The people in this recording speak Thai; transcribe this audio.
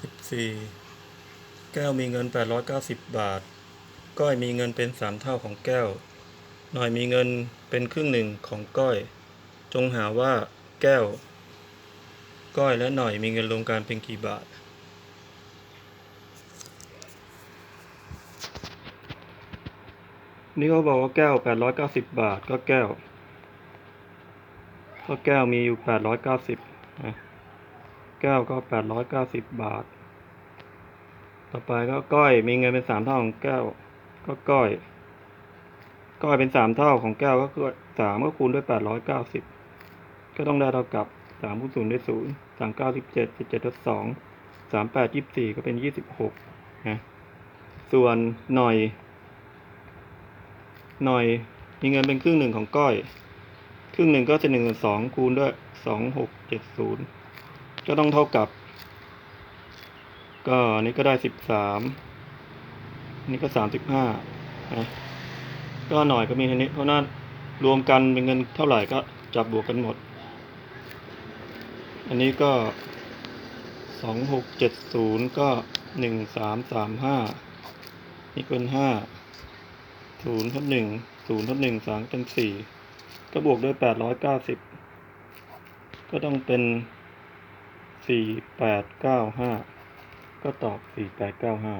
สิบสี่แก้วมีเงินแปดร้อยเก้าสิบบาท ก้อยมีเงินเป็นสามเท่าของแก้ว หน่อยมีเงินเป็นครึ่งหนึ่งของก้อย จงหาว่า แก้ว ก้อยและหน่อยมีเงินรวมกันเป็นกี่บาทนี่เขาบอกว่าแก้วแปดร้อยเก้าสิบบาทก็แก้ว ก็แก้วมีอยู่แปดร้อย เก้าสิบนะแก้วก็แปดร้อยเก้าสิบบาท ต่อไปก็ก้อยมีเงินเป็นสามเท่าของแก้วก็ก้อย ก้อยเป็นสามเท่าของแก้วก็คือสามก็คูณด้วยแปดร้อยเก้าสิบก็ต้องได้เท่ากับสามคูณศูนย์ด้วยศูนย์สามเก้าสิบเจ็ดสิบเจ็ดลบสองสามแปดยี่สิบสี่ก็เป็นยี่สิบหกนะส่วนหน่อย หน่อยมีเงินเป็นครึ่งหนึ่งของก้อย ครึ่งหนึ่งก็จะหนึ่งส่วนสองคูณด้วยสองหกเจ็ดศูนย์ ก็ต้องเท่ากับ ก็นนี้ก็ได้สิบสามนี่ก็สามสิบห้านะก็หน่อยก็มีเท่านี้ เพราะนั้นรวมกันเป็นเงินเท่าไหร่ก็จับบวกกันหมด อันนี้ก็สองหกเจ็ดศูนย์ก็หนึ่งสามสามห้านี่เป็นห้าศูนย์ทับหนึ่งศูนย์ทับหนึ่งสามเป็นสี่ก็บวกด้วยแปดร้อยเก้าสิบก็ต้องเป็น สี่แปดเก้าห้าก็ตอบสี่แปดเก้าห้า